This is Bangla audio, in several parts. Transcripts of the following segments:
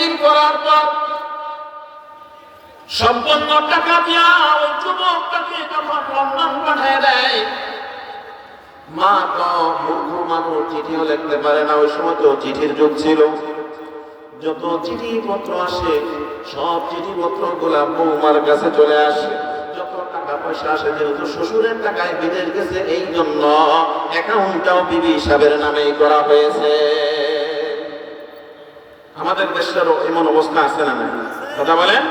দিন করার পর সম্পন্ন টাকা মা তো মূর্খ মানুষ, চিঠিও লিখতে পারে না। ওই সময় তো চিঠির যুগ ছিল। যত চিঠি পত্র আসে, সব চিঠি পত্রগুলা বৌমার কাছে চলে আসে। যত টাকা পয়সা আসে, যেহেতু শ্বশুরের টাকায় বিদেশ গেছে, এই জন্য অ্যাকাউন্টটাও বিবি সাহেবের নামেই করা হয়েছে। আমাদের দেশেরও এমন অবস্থা আছে না নাই? কথা বলেন?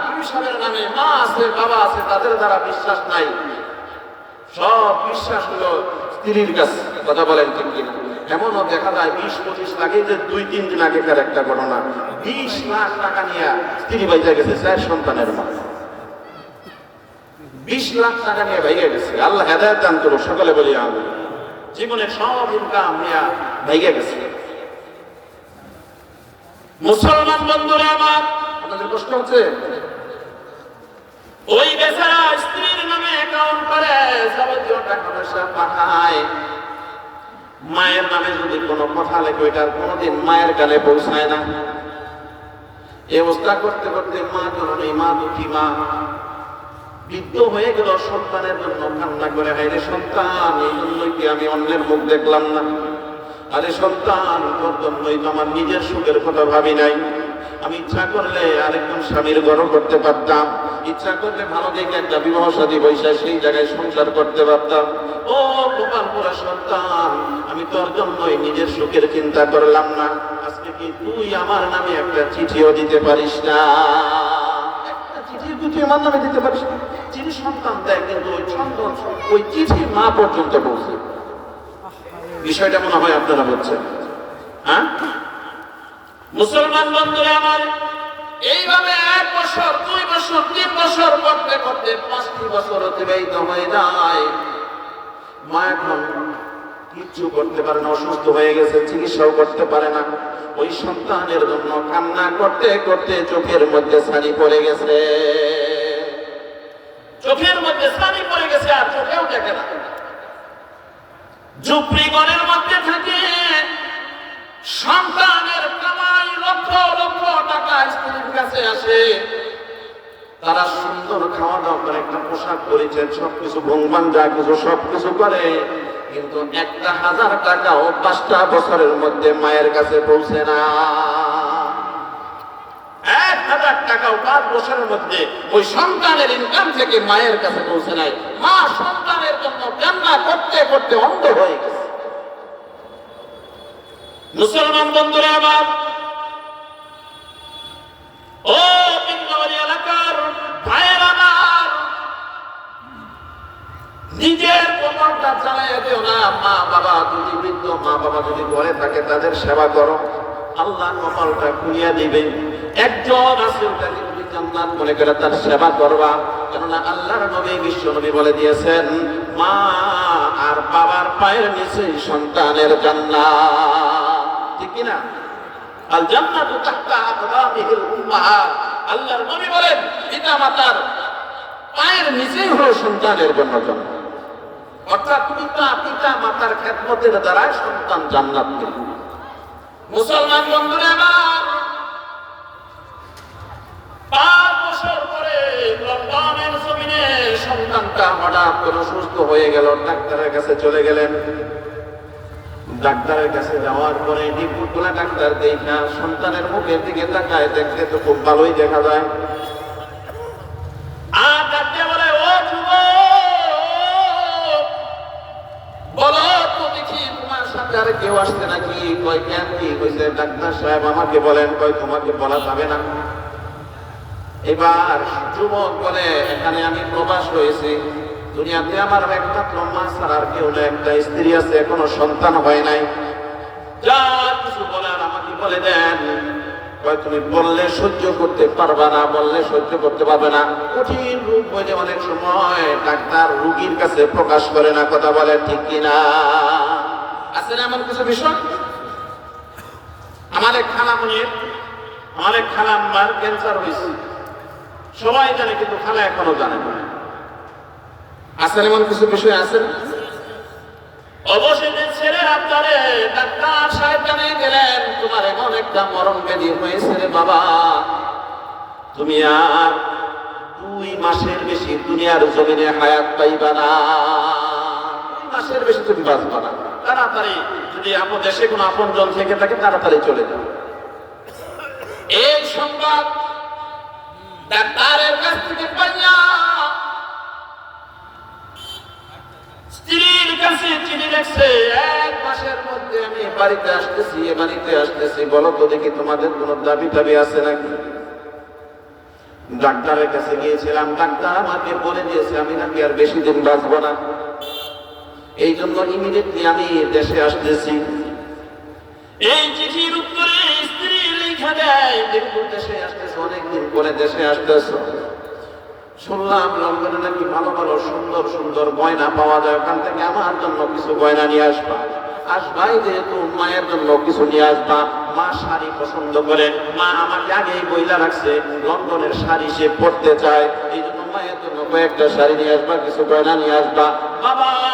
বিবি সাহেবের নামে মা আছে, বাবা আছে, তাদের দ্বারা বিশ্বাস নাই। সব বিশ্বাস হলো স্ত্রীর কাছে। কথা বলেন ঠিক কিনা? এমনও দেখা যায় বিশ, পঁচিশ লাখে যে দুই, তিন দিন আগেকার একটা ঘটনা। বিশ লাখ টাকা নিয়ে স্ত্রী বাইজা গেছে, চার সন্তানের মা। বিশ লাখ টাকা নিয়ে ভাইয়া গেছে। আল্লাহ হেদায়ত দান করো সকলে বলি আমি জীবনের সব ইনকাম নিয়ে ভাইগে গেছে। মুসলমান বন্ধুরা আমার আপনাদের কষ্ট হচ্ছে ওই বেচারা স্ত্রীর নামে অ্যাকাউন্ট করে যাবতীয় টাকা পয়সা পাঠায়। মায়ের নামে যদি কোনো কথা লেখে ওইটার কোনোদিন মায়ের গালে পৌঁছায় না। এই অবস্থা করতে করতে মা জননী মা দুঃখী মা বৃদ্ধ হয়ে গেল সন্তানের জন্য কান্না করে হাইরে সন্তান এই জন্যই কি আমি অন্যের মুখ দেখলাম না? আরে সন্তান, তোর জন্যই তো আমার নিজের সুখের কথা ভাবি নাই। আমি ইচ্ছা করলে আরেকজন স্বামীর গর্ব করতে পারতাম। ইচ্ছা করলে ভালো দেখে একটা বিবাহ সাদী বৈশা সেই জায়গায় সংসার করতে পারতাম। ও গোপালপুরা সন্তান, আমি তোর জন্যই নিজের সুখের চিন্তা করলাম না। আজকে কি তুই আমার নামে একটা চিঠিও দিতে পারিস না? একটা চিঠি তুই আমার নামে দিতে পারিস না? চিঠি সন্তান দেয়, কিন্তু ওই সন্তান ওই চিঠি মা পর্যন্ত পৌঁছে বিষয়টা মনে হয় আপনারা বলছেন। হ্যাঁ? মুসলমান বন্ধুরা আমার, এইভাবে এক বছর, দুই বছর, তিন বছর, করতে করতে পাঁচটি বছর অতিবাহিত হয়ে যায়। মা এখন কিচ্ছু করতে পারে না, অসুস্থ হয়ে গেছে, চিকিৎসাও করতে পারে না। ওই সন্তানের জন্য কান্না করতে করতে চোখের মধ্যে ছানি পড়ে গেছে। চোখের মধ্যে ছানি পড়ে গেছে আর চোখেও দেখে না ঝুপড়িগণের মধ্যে থাকে সন্তানের কামাই লক্ষ লক্ষ টাকা স্ত্রীর কাছে আসে। তারা সুন্দর খাওয়া দাওয়া করে, একটা পোশাক পরেছেন সবকিছু ভঙ্গমান যা কিছু সবকিছু করে। কিন্তু একটা হাজার টাকাও পাঁচটা বছরের মধ্যে মায়ের কাছে পৌঁছে না। এক হাজার টাকাও পাঁচ বছরের মধ্যে ওই সন্তানের ইনকাম থেকে মায়ের কাছে পৌঁছে নাই। মা সন্তানের জন্য কান্না করতে করতে অন্ধ হয়ে গেছে। মুসলমান বন্ধুরা আমার, ও পিন্নবাড়ি এলাকার ভাইয়ের আমার, নিজের কপালটা চালাইয়া দিও না। মা বাবা যদি বৃদ্ধ, মা বাবা যদি ঘরে থাকে, তাদের সেবা করো। আল্লাহ কপালটা খুলিয়া দিবে একজন আছে ওটাকে জান্নাত মনে করে তার সেবা করবা। কেননা আল্লাহর নবী, বিশ্ব নবী বলে দিয়েছেন, মা আর বাবার পায়ের নিচে সন্তানের জান্নাত। ঠিক কি না? আল জান্নাতু তাহতা আকদামিহিল উম্মাহাত। আল্লাহর নবী বলেন পিতা মাতার পায়ের নিচেই হলো সন্তানের জন্য জন্ম অর্থাৎ পিতা পিতা মাতার খেদমতের দ্বারা সন্তান জান্নাত মুসলমান বন্ধুরা আমার সন্তানটা হয়ে গেল, ডাক্তারের কাছে চলে গেলেন। ডাক্তারের কাছে যাওয়ার পরে ডাক্তার সন্তানের মুখের দিকে তাকায়, দেখতে তো খুব ভালোই দেখা যায়। বলে দেখি আর কেউ আসছে নাকি? কয়, কেন কি? ডাক্তার সাহেব আমাকে বলেন, কয়, তোমাকে বলা যাবে না। এবার যুবক বলে, এখানে আমি প্রবাস হয়েছি দুনিয়াতে আমার একমাত্র মা ছাড়া আর কেউ নেই। একটা স্ত্রী আছে এখনও সন্তান হয় নাই। যা কিছু বলার আমাকে বলে দেন। তুমি বললে সহ্য করতে পারবা না, বললে সহ্য করতে পারবে না। কঠিন রূপ বলে অনেক সময় ডাক্তার রুগীর কাছে প্রকাশ করে না, কথা বলে, ঠিক কিনা আছে না এমন কিছু বিষয়? আমার এক খালামুনির আমার এক খালাম্মার ক্যান্সার হয়েছে সবাই জানে কিন্তু খালা এখনও জানে না। আছে এমন কিছু বিষয় আছে? না? অবশেষে আপনারে ডাক্তার সাহেব জানিয়ে গেলেন তোমার এমন একটা একটা মরণ ব্যাধি হয়েছে রে বাবা। তুমি আর দুই মাসের বেশি দুনিয়ার জমিনে হায়াত পাইবা না। দুই মাসের বেশি তুমি বাঁচবা না। তাড়াতাড়ি যদি আপন দেশে কোনো আপন জন থেকে থাকে তাড়াতাড়ি চলে যাও। এই সংবাদ ডাক্তারের কাছ থেকে পাইয়া স্ত্রীর কাছে চিঠি লিখছে, এক মাসের মধ্যে আমি বাড়িতে আসতেছি, এ বাড়িতে আসতেছি। বলো তো দেখি তোমাদের কোনো দাবি টাবি আছে নাকি? ডাক্তারের কাছে গিয়েছিলাম, ডাক্তার আমাকে বলে দিয়েছে, আমি নাকি আর বেশি দিন বাঁচবো না। এই জন্য ইমিডিয়েটলি আমি দেশে আসতেছি। এই চিঠির উত্তরে স্ত্রী লেখা দেয় দেশে আসতেছে অনেকদিন পরে দেশে আসতেছে। শুনলাম লন্ডনে নাকি ভালো ভালো সুন্দর সুন্দর গয়না পাওয়া যায়। ওখান থেকে আমার জন্য কিছু গয়না নিয়ে আসবা। আসবাই যেহেতু মায়ের জন্য কিছু নিয়ে আসবা। মা শাড়ি পছন্দ করে। মা আমাকে আগেই বইলা রাখছে, লন্ডনের শাড়ি সে পরতে চায়। এই জন্য মায়ের জন্য কয়েকটা শাড়ি নিয়ে আসবা, কিছু গয়না নিয়ে আসবা। বাবা!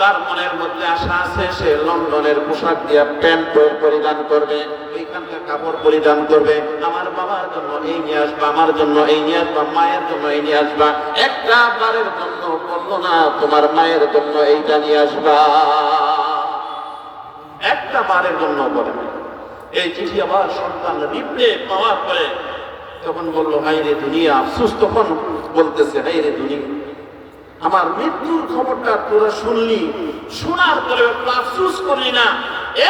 তার মনের মধ্যে আশা আছে, সে লন্ডনের পোশাক দিয়ে প্যান্ট পরিধান করবে ওইখানকার কাপড় পরিধান করবে। আমার বাবার জন্য এই নিয়ে আসবা, আমার জন্য এই নিয়ে আসবা, মায়ের জন্য এই নিয়ে আসবা। একটা বারের জন্য বলল না, তোমার মায়ের জন্য এইটা নিয়ে আসবা। একটা বারের জন্য বলে এই চিঠি আমার সন্তান নিপড়ে পাওয়ার পরে তখন বলল হাই রে দুনিয়া তখন বলতেছে হাই রে দুনিয়া। আমার মৃত্যুর খবরটা তোরা শুনলি, শোনার পরেও আফসুস করলি না,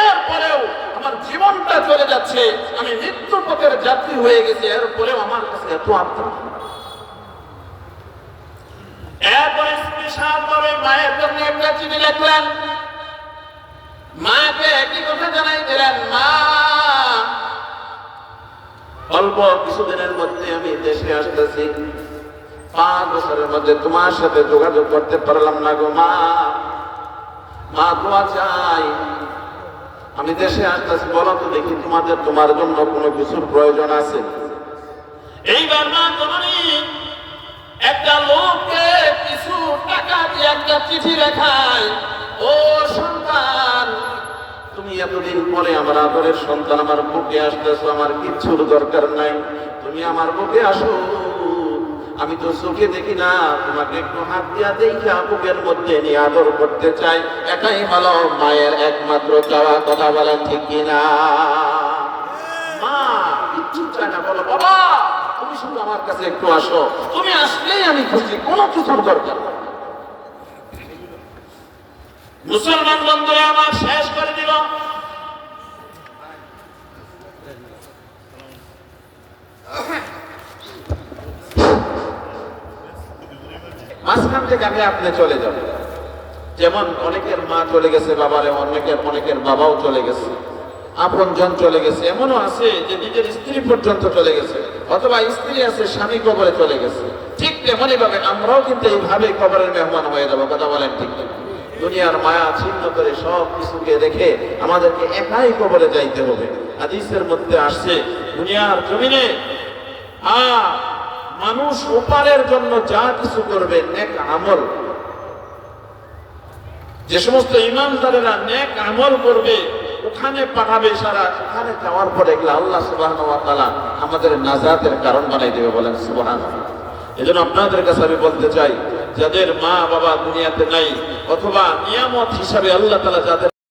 এরপরেও আমার জীবনটা চলে যাচ্ছে, আমি মৃত্যু পথের যাত্রী হয়ে গেছি, এরপরেও আমার কাছে এত আত্মা। এরপরে স্পেশাল ভাবে মায়ের জন্য একটা চিঠি লিখলেন। মাকে একই কথা জানাই দিলেন, মা, অল্প কিছুদিনের মধ্যে আমি দেশে আসতেছি। পাঁচ বছরের মধ্যে তোমার সাথে যোগাযোগ করতে পারলাম না গো মা। মা, দোয়া চাই। আমি দেশে আসতেছি, বলো তো দেখি তোমাদের, তোমার জন্য কোনো কিছুর প্রয়োজন আছে? এইবার মা তোমারই একটা লোককে কিছু টাকা দিয়ে একটা চিঠি লেখায়, ও সন্তান, তুমি এতদিন পরে আমার আদরের সন্তান আমার বুকে আসতেছো, আমার কিচ্ছুর দরকার নাই। তুমি আমার বুকে আসো। আমি তো চোখে দেখি না, তোমাকে একটু হাত দিয়া দেখা বুকের মধ্যে নিয়ে আদর করতে চাই। এটাই হলো মায়ের একমাত্র চাওয়া কথা বলেন ঠিক কিনা? মা না, বলো, বাবা, তুমি আমার কাছে একটু আসো। তুমি আসলেই আমি কোনো দরকার মুসলমান আমার করে দিল। মাঝখান থেকে আমি আপনি চলে যাব। যেমন অনেকের মা চলে গেছে, বাবারে অনেকের অনেকের বাবাও চলে গেছে আপন জন চলে গেছে। এমনও আছে যে নিজের স্ত্রী পর্যন্ত চলে গেছে, অথবা স্ত্রী আছে, স্বামী কবরে চলে গেছে। ঠিক তেমনই ভাবে আমরাও কিন্তু এইভাবে কবরের মেহমান হয়ে যাব, কথা বলেন ঠিক দুনিয়ার মায়া ছিন্ন করে সব কিছুকে রেখে আমাদেরকে একাই কবরে যাইতে হবে। হাদিসের মধ্যে আসছে, দুনিয়ার জমিনে আ মানুষ ওপারের জন্য যা কিছু করবে, নেক আমল। যে সমস্ত ইমানদারেরা নেক আমল করবে, ওখানে পাঠাবে সারা, ওখানে যাওয়ার পরে এগুলো আল্লাহ সুবাহ আমাদের নাজাতের কারণ বানাই দেবে বলেন সুবাহ এই জন্য আপনাদের কাছে আমি বলতে চাই, যাদের মা বাবা দুনিয়াতে নাই, অথবা নিয়ামত হিসাবে আল্লাহ তালা যাদের